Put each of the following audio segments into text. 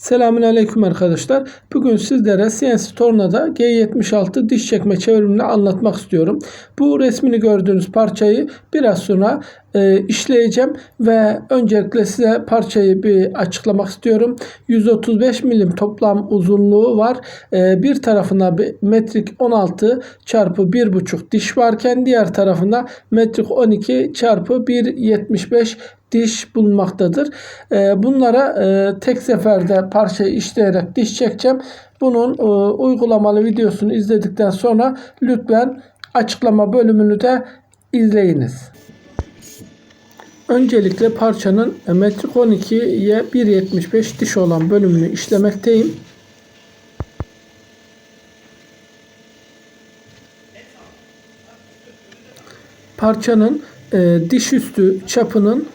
Selamün Aleyküm arkadaşlar. Bugün sizlere CNC Torna'da G76 diş çekme çevrimini anlatmak istiyorum. Bu resmini gördüğünüz parçayı biraz sonra e, işleyeceğim ve öncelikle size parçayı bir açıklamak istiyorum. 135 milim toplam uzunluğu var. E, bir tarafına bir metrik 16 çarpı 1,5 diş varken diğer tarafında metrik 12 çarpı 1,75 diş bulunmaktadır. Ee, Bunlara e, tek seferde parçayı işleyerek diş çekeceğim. Bunun e, uygulamalı videosunu izledikten sonra lütfen açıklama bölümünü de izleyiniz. Öncelikle parçanın metrik 12'ye 1.75 diş olan bölümünü işlemekteyim. Parçanın e, diş üstü çapının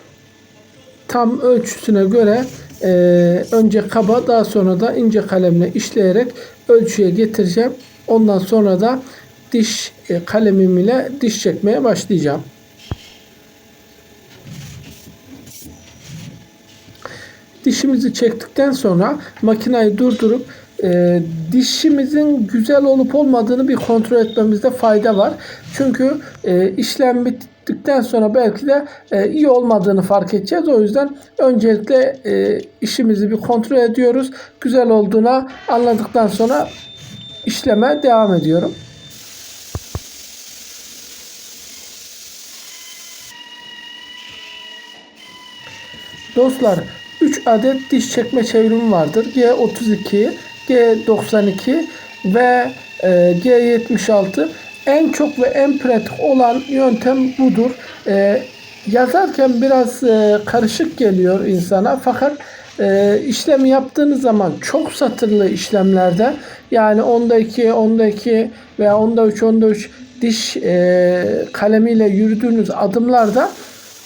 tam ölçüsüne göre e, önce kaba daha sonra da ince kalemle işleyerek ölçüye getireceğim. Ondan sonra da diş e, kalemim ile diş çekmeye başlayacağım. Dişimizi çektikten sonra makinayı durdurup e, dişimizin güzel olup olmadığını bir kontrol etmemizde fayda var. Çünkü e, işlem bittikten sonra belki de e, iyi olmadığını fark edeceğiz. O yüzden öncelikle e, işimizi bir kontrol ediyoruz. Güzel olduğuna anladıktan sonra işleme devam ediyorum. Dostlar 3 adet diş çekme çevrimi vardır. G32, G92 ve e, G76 en çok ve en pratik olan yöntem budur. E, yazarken biraz e, karışık geliyor insana fakat e, işlemi yaptığınız zaman çok satırlı işlemlerde yani onda 2, onda 2 veya onda 3, onda 3 diş e, kalemiyle yürüdüğünüz adımlarda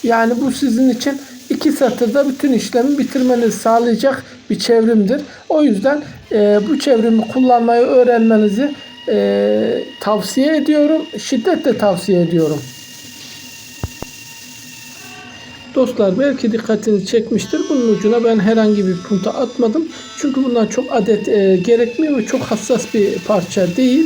yani bu sizin için iki satırda bütün işlemi bitirmenizi sağlayacak bir çevrimdir. O yüzden e, bu çevrimi kullanmayı öğrenmenizi e, tavsiye ediyorum. Şiddetle tavsiye ediyorum. Dostlar belki dikkatinizi çekmiştir. Bunun ucuna ben herhangi bir punta atmadım. Çünkü bunlar çok adet e, gerekmiyor ve çok hassas bir parça değil.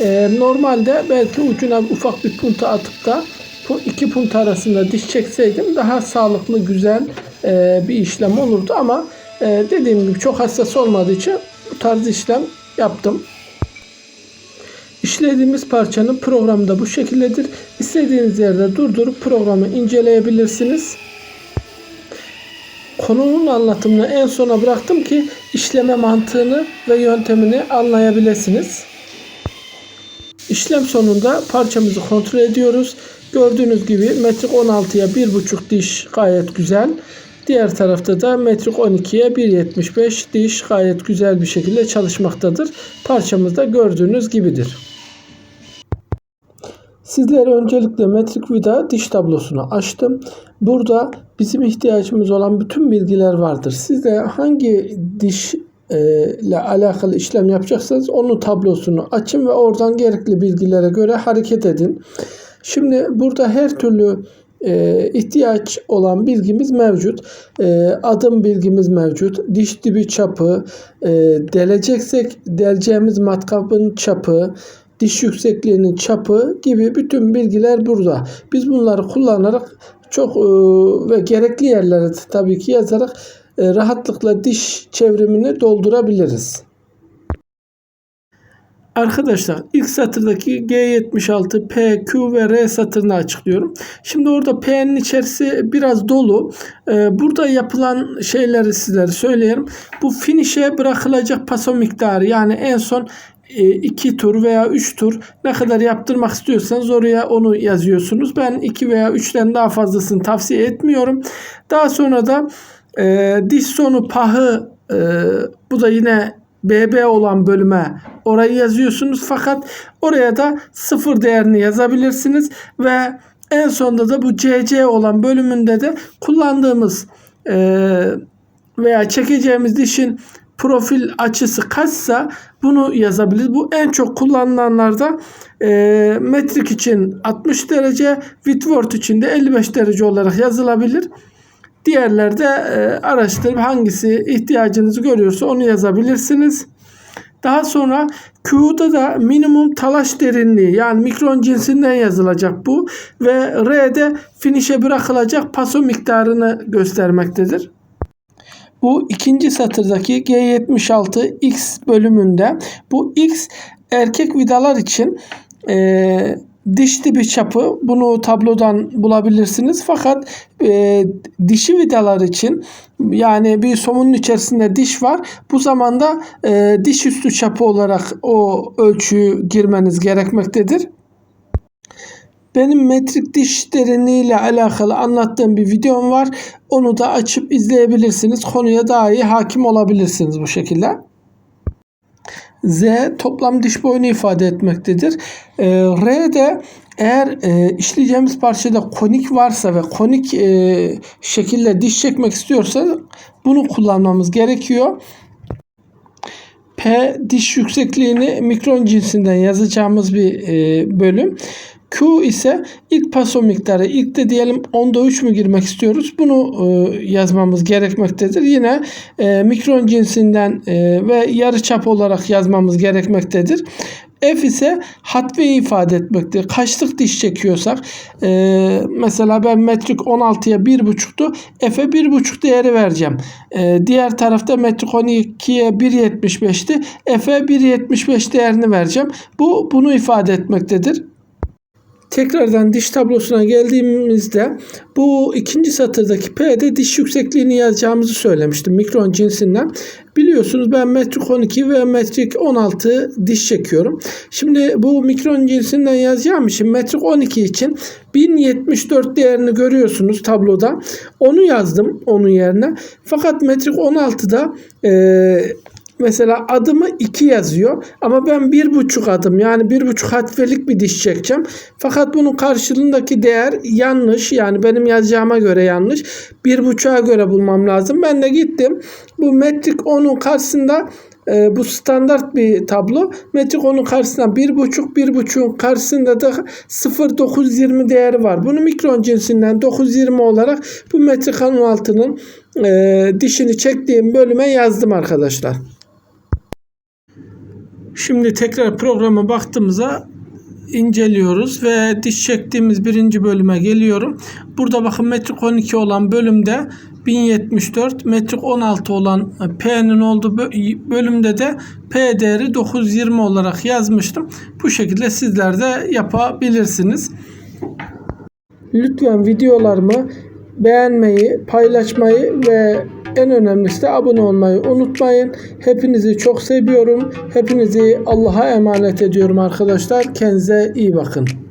E, normalde belki ucuna ufak bir punta atıp da bu iki punta arasında diş çekseydim daha sağlıklı, güzel e, bir işlem olurdu. Ama e, dediğim gibi çok hassas olmadığı için bu tarz işlem yaptım. İşlediğimiz parçanın programı da bu şekildedir. İstediğiniz yerde durdurup programı inceleyebilirsiniz. Konunun anlatımını en sona bıraktım ki işleme mantığını ve yöntemini anlayabilirsiniz. İşlem sonunda parçamızı kontrol ediyoruz. Gördüğünüz gibi metrik 16'ya 1.5 diş gayet güzel. Diğer tarafta da metrik 12'ye 1.75 diş gayet güzel bir şekilde çalışmaktadır. Parçamız da gördüğünüz gibidir. Sizlere öncelikle metrik vida diş tablosunu açtım. Burada bizim ihtiyacımız olan bütün bilgiler vardır. Siz de hangi diş ile alakalı işlem yapacaksanız onun tablosunu açın ve oradan gerekli bilgilere göre hareket edin. Şimdi burada her türlü e, ihtiyaç olan bilgimiz mevcut. E, adım bilgimiz mevcut. Diş dibi çapı, e, deleceksek deleceğimiz matkabın çapı, diş yüksekliğinin çapı gibi bütün bilgiler burada. Biz bunları kullanarak çok ve gerekli yerlere tabii ki yazarak rahatlıkla diş çevrimini doldurabiliriz. Arkadaşlar ilk satırdaki G76, P, Q ve R satırını açıklıyorum. Şimdi orada P'nin içerisi biraz dolu. Ee, burada yapılan şeyleri sizlere söyleyeyim. Bu finish'e bırakılacak paso miktarı yani en son 2 e, tur veya 3 tur ne kadar yaptırmak istiyorsanız oraya onu yazıyorsunuz. Ben 2 veya 3'ten daha fazlasını tavsiye etmiyorum. Daha sonra da e, diş sonu pahı e, bu da yine BB olan bölüme orayı yazıyorsunuz. Fakat oraya da sıfır değerini yazabilirsiniz ve en sonunda da bu CC olan bölümünde de kullandığımız e, veya çekeceğimiz dişin profil açısı kaçsa bunu yazabiliriz. Bu en çok kullanılanlarda e, metrik için 60 derece, Whitworth için de 55 derece olarak yazılabilir. Diğerleri de e, araştırıp hangisi ihtiyacınızı görüyorsa onu yazabilirsiniz. Daha sonra Q'da da minimum talaş derinliği yani mikron cinsinden yazılacak bu ve R'de finish'e bırakılacak paso miktarını göstermektedir. Bu ikinci satırdaki G76 X bölümünde bu X erkek vidalar için e, diş dibi çapı bunu tablodan bulabilirsiniz. Fakat e, dişi vidalar için yani bir somunun içerisinde diş var. Bu zamanda e, diş üstü çapı olarak o ölçüyü girmeniz gerekmektedir. Benim metrik diş derinliği ile alakalı anlattığım bir videom var. Onu da açıp izleyebilirsiniz. Konuya daha iyi hakim olabilirsiniz bu şekilde. Z toplam diş boyunu ifade etmektedir. E, R de eğer e, işleyeceğimiz parçada konik varsa ve konik e, şekilde diş çekmek istiyorsa bunu kullanmamız gerekiyor. P diş yüksekliğini mikron cinsinden yazacağımız bir e, bölüm. Q ise ilk paso miktarı. İlk de diyelim 10'da 3 mü girmek istiyoruz? Bunu e, yazmamız gerekmektedir. Yine e, mikron cinsinden e, ve yarı çap olarak yazmamız gerekmektedir. F ise hatveyi ifade etmektir. Kaçlık diş çekiyorsak e, mesela ben metrik 16'ya 1.5'tu. F'e 1.5 değeri vereceğim. E, diğer tarafta metrik 12'ye 1.75'ti. F'e 1.75 değerini vereceğim. Bu bunu ifade etmektedir. Tekrardan diş tablosuna geldiğimizde bu ikinci satırdaki P'de diş yüksekliğini yazacağımızı söylemiştim mikron cinsinden. Biliyorsunuz ben metrik 12 ve metrik 16 diş çekiyorum. Şimdi bu mikron cinsinden yazacağım için metrik 12 için 1074 değerini görüyorsunuz tabloda. Onu yazdım onun yerine. Fakat metrik 16'da eee Mesela adımı 2 yazıyor ama ben bir buçuk adım yani bir buçuk hatvelik bir diş çekeceğim. Fakat bunun karşılığındaki değer yanlış yani benim yazacağıma göre yanlış. Bir buçuğa göre bulmam lazım. Ben de gittim bu metrik 10'un karşısında e, bu standart bir tablo. Metrik 10'un karşısında bir buçuk bir buçuğun karşısında da 0.920 değeri var. Bunu mikron cinsinden 920 olarak bu metrik 16'nın e, dişini çektiğim bölüme yazdım arkadaşlar. Şimdi tekrar programa baktığımızda inceliyoruz ve diş çektiğimiz birinci bölüme geliyorum. Burada bakın metrik 12 olan bölümde 1074 metrik 16 olan P'nin olduğu bölümde de P değeri 920 olarak yazmıştım. Bu şekilde sizler de yapabilirsiniz. Lütfen videolarımı beğenmeyi, paylaşmayı ve en önemlisi de abone olmayı unutmayın. Hepinizi çok seviyorum. Hepinizi Allah'a emanet ediyorum arkadaşlar. Kendinize iyi bakın.